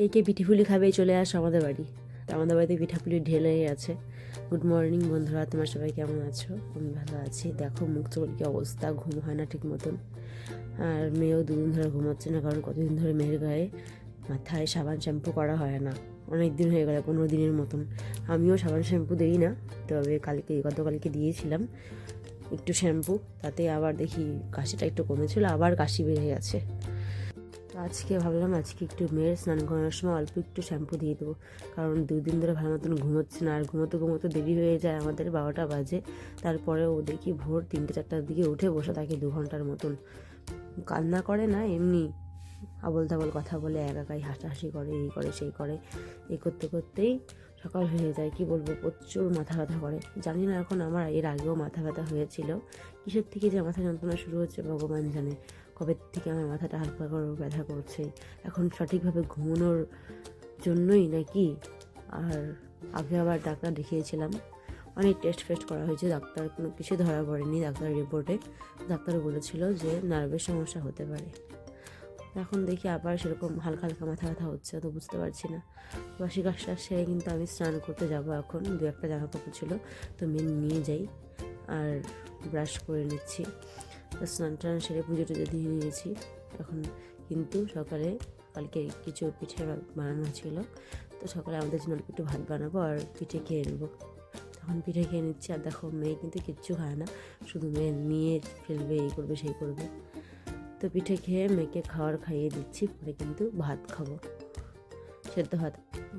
কে কে পিঠিপুলি খাবে চলে আসো আমাদের বাড়ি। তো আমাদের বাড়িতে পিঠাপুলি ঢেলে আছে। গুড মর্নিং বন্ধুরা, তোমার সবাই কেমন আছো? আমি ভালো আছি। দেখো, মুখ চোখ কি অবস্থা? ঘুম হয় না ঠিক মতন। আর মেয়েও দুদিন ধরে ঘুমাচ্ছে না, কারণ কতদিন ধরে মেয়ের গায়ে মাথায় সাবান শ্যাম্পু করা হয় না। অনেক দিন হয়ে গেল, পনেরো দিনের মতন। আমিও সাবান শ্যাম্পু দিই না, তবে কালকে, গতকালকে দিয়েছিলাম একটু শ্যাম্পু। তাতে আবার দেখি কাশিটা একটু কমেছিল, আবার কাশি বেড়ে গেছে। তো আজকে ভাবলাম আজকে একটু মেয়ের স্নান করানোর সময় অল্প একটু শ্যাম্পু দিয়ে দেবো। কারণ দুদিন ধরে ভালো মতন ঘুমোচ্ছে না, আর ঘুমোতে ঘুমোতে দেরি হয়ে যায়, আমাদের বারোটা বাজে। তারপরে ও দেখি ভোর তিনটে চারটার দিকে উঠে বসে থাকে দু ঘণ্টার মতন। কান্না করে না, এমনি আবল তাবল কথা বলে, একাকাই হাসাহাসি করে, এই করে, সেই করে এই করতে করতেই সকাল হয়ে যায়, কি বলব, প্রচুর মাথা ব্যথা করে। জানি না এখন আমার এর আগেও মাথা ব্যথা হয়েছিল। কিসের থেকে যে মাথা যন্ত্রণা শুরু হচ্ছে, ভগবান জানে। কবে থেকে আমার মাথাটা হালকা করে ব্যথা করছে? এখন সঠিকভাবে ঘুমানোর জন্যই নাকি? আর আগে আবার ডাক্তার দেখিয়েছিলাম। অনেক টেস্ট ফেস্ট করা হয়েছে, ডাক্তার কোনো কিছু ধরা পড়েনি ডাক্তার রিপোর্টে ডাক্তার বলেছিল যে নার্ভের সমস্যা হতে পারে। এখন দেখি আবার সেরকম হালকা হালকা মাথা ব্যথা হচ্ছে তো বুঝতে পারছি না। বাসি কাজটা সেরে কিন্তু আমি স্নান করতে যাব এখন। দু একটা জামা কাপড় ছিল, তো মেন নিয়ে যাই। আর ব্রাশ করে নিচ্ছি। স্নান টান সেরে পুজো টুজো দিয়ে নিয়েছি এখন কিন্তু সকালে কালকে কিছু পিঠে বানানো ছিল তো সকালে আমাদের জন্য একটু ভাত বানাবো আর পিঠে খেয়ে নেব। তখন পিঠে খেয়ে নিচ্ছি আর দেখো মেয়ে কিন্তু কিচ্ছু খায় না। শুধু মেয়ে নিয়ে ফেলবে, এই করবে, সেই করবে। তো পিঠে খেয়ে মেয়েকে খাওয়ার খাইয়ে দিচ্ছি, পরে কিন্তু ভাত খাব। সেদ্ধ ভাত।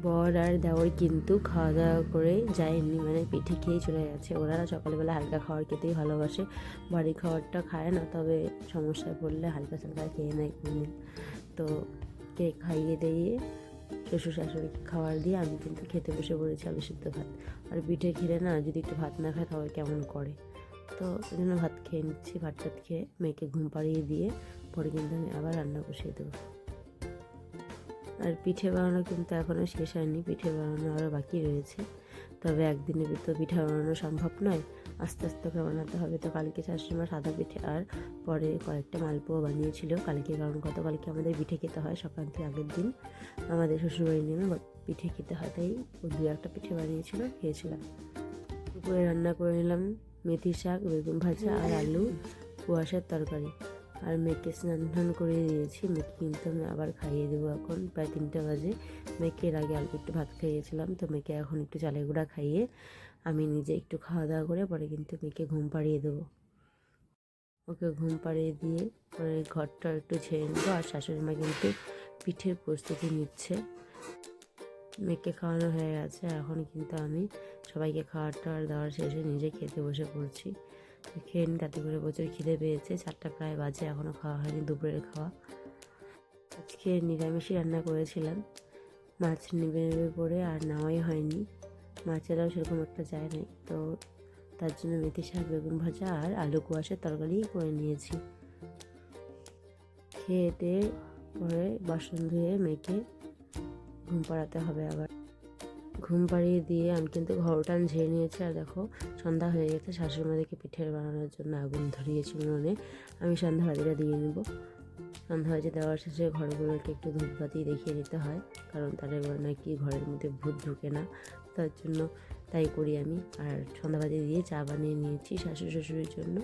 বর আর দেওয়ার কিন্তু খাওয়া দাওয়া করে যায়নি মানে পিঠে খেয়েই চলে গেছে। ওরা সকালবেলা হালকা খাবার খেতেই ভালোবাসে। বাড়ির খাবারটা খায় না, তবে সমস্যায় পড়লে হালকা সালকা খেয়ে নেয় কোনদিন তো কে খাইয়ে দিয়ে শ্বশুর শাশুড়িকে খাবার দিয়ে আমি কিন্তু খেতে বসে পড়েছি আলু সিদ্ধ ভাত। আর পিঠে খেলে না যদি একটু ভাত না খায় তাহলে কেমন করে? তো ওই জন্য ভাত খেয়ে নিচ্ছি ভাত টাত খেয়ে মেয়েকে ঘুম পাড়িয়ে দিয়ে পরে কিন্তু আমি আবার রান্না বসিয়ে দেবো। আর পিঠে বানানো কিন্তু এখনও শেষ হয়নি, পিঠে বানানো আরও বাকি রয়েছে। তবে একদিনে তো পিঠা বানানো সম্ভব নয়, আস্তে আস্তে করে বানাতে হবে। তো কালকে শাশুড়িমা সাদা পিঠে আর পরে কয়েকটা মালপোয়া বানিয়েছিল কালকে, কারণ গতকালকে আমাদের পিঠে খেতে হয় সংক্রান্তি আগের দিন। আমাদের শ্বশুরবাড়ি নেমে পিঠে খেতে হয়, তাই ও দু একটা পিঠে বানিয়েছিল খেয়েছিলাম দুপুরে রান্না করে নিলাম মেথি শাক, বেগুন ভাজা আর আলু, কুয়াশার তরকারি। আর মেয়েকে স্নান টান করে দিয়েছি। মেয়েকে কিন্তু আমি আবার খাইয়ে দেবো এখন। প্রায় তিনটা বাজে। মেয়েকে এর আগে অল্প একটু ভাত খাইয়েছিলাম। তো মেয়েকে এখন একটু চালের গুঁড়া খাইয়ে আমি নিজে একটু খাওয়া দাওয়া করে পরে কিন্তু মেয়েকে ঘুম পাড়িয়ে দেবো। ওকে ঘুম পাড়িয়ে দিয়ে পরে ঘরটা একটু ছেড়ে নেব। আর শাশুড়ি মা কিন্তু পিঠের প্রস্তুতি নিচ্ছে। মেয়েকে খাওয়ানো হয়ে গেছে। এখন কিন্তু আমি সবাইকে খাওয়ার টাওয়ার দেওয়ার শেষে নিজে খেতে বসে পড়ছি। খেয়ে নি তাতে করে প্রচুর খিদে পেয়েছে। চারটা প্রায় বাজে এখনও খাওয়া হয়নি, দুপুরের খাওয়া। আজকে নিরামিষই রান্না করেছিলাম। মাছ নেবে নেবে করে আর নেওয়াই হয়নি। মাছেরাও সেরকম একটা যায় নাই। তো তার জন্য মেথি শাক, বেগুন ভাজা আর আলু কুয়াশের তরকারি করে নিয়েছি। খেয়ে দিয়ে পরে বাসন ধুয়ে মেখে ঘুম পাড়াতে হবে আবার। ঘুম পাড়িয়ে দিয়ে আমি কিন্তু ঘরটান ঝেড়ে নিয়েছি। আর দেখো, সন্ধ্যা হয়ে গেছে, শাশুড়ি মাদেরকে পিঠের বানানোর জন্য আগুন ধরিয়েছি উনুনে। আমি সন্ধ্যাবাতিটা দিয়ে নেব। সন্ধ্যাবাতি দেওয়ার শেষে ঘরগুলোকে একটু ধূপবাতি দেখিয়ে নিতে হয়, কারণ তাদের নাকি ঘরের মধ্যে ভূত ঢুকে না। তার জন্য তাই করি আমি। আর সন্ধ্যাবাতি দিয়ে চা বানিয়ে নিয়েছি শাশুড়ি শ্বশুরের জন্য।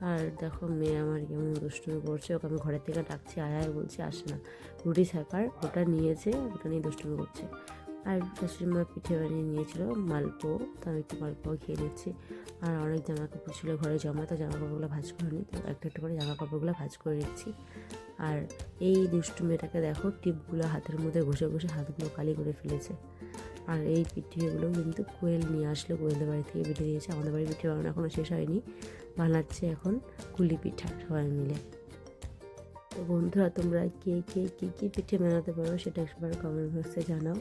আর দেখো, মেয়ে আমার কেমন দুষ্টুমি করছে, ওকে আমি ঘরের থেকে ডাকছি, আয় আয় বলছি, আসে না। রুটি ছাকার ওটা নিয়েছে, ওটা নিয়ে দুষ্টুমি করছে। আর শাশুড়িমা পিঠে বানিয়ে নিয়েছিল মালপো তো আমি একটু মালপো খেয়ে নিচ্ছি। আর অনেক জামা কাপড় ছিল ঘরে জমা, তো জামা কাপড়গুলো ভাজ করে নিই তো একটা একটা করে জামা কাপড়গুলো ভাজ করে নিচ্ছি। আর এই দুষ্টু মেয়েটাকে দেখো, টিপগুলো হাতের মধ্যে ঘষে ঘষে হাতগুলো কালি করে ফেলেছে। আর এই পিঠেগুলো কিন্তু কোয়েল নিয়ে আসলো কোয়েলের বাড়ি থেকে পিঠে দিয়েছে আমাদের বাড়ির পিঠে বানানো এখনও শেষ হয়নি, বানাচ্ছে এখন কুলি পিঠা সবাই মিলে। তো বন্ধুরা, তোমরা কে কে, কী কী পিঠে বানাতে পারো সেটা একবার কমেন্ট বক্সে জানাও।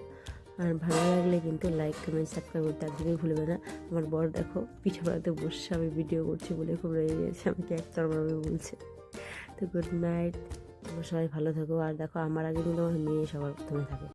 আর ভালো লাগলে কিন্তু লাইক কমেন্ট সাবস্ক্রাইব করতে একদমই ভুলবে না। আমার বর দেখো, পিঠে বানাতে বসে আমি ভিডিও করছি বলে খুব রয়ে গেছে, আমাকে এক চরমাবে বলছে। তো গুড নাইট তোমরা সবাই ভালো থাকো। আর দেখো, আমার আগে কিন্তু আমার মেয়ে সবার প্রথমে থাকে।